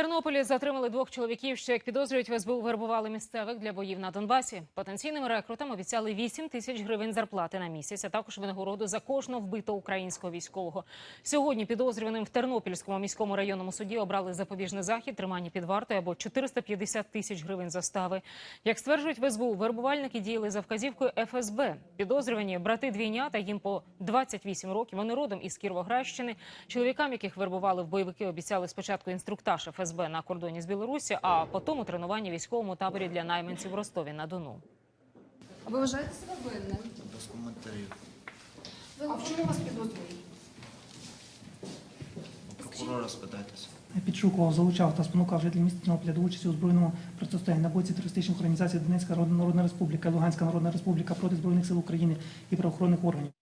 Тернополі затримали двох чоловіків, що як підозрюють в СБУ вербували місцевих для боїв на Донбасі. Потенційним рекрутам обіцяли 8 тисяч гривень зарплати на місяць, а також винагороду за кожного вбитого українського військового. Сьогодні підозрюваним в Тернопільському міському районному суді обрали запобіжний захід, тримання під вартою або 450 тисяч гривень застави. Як стверджують в СБУ, вербувальники діяли за вказівкою ФСБ. Підозрювані брати двійнята, їм по 28 років. Вони родом із Кіровоградщини. Чоловікам, яких вербували в бойовики, обіцяли спочатку інструктаж ФСБ на кордоні з Білорусі, а потім тренування в військовому таборі для найманців в Ростові на Дону. А ви вважаєте себе винним? Без коментарів. А в чому вас підозрюють? У прокурора спитайтеся. Підшукував, залучав та спонукав жителів міста Тернополя до участі у збройному протистоянні на боці терористичних організацій Донецька Народна Республіка, Луганська Народна Республіка проти збройних сил України і правоохоронних органів.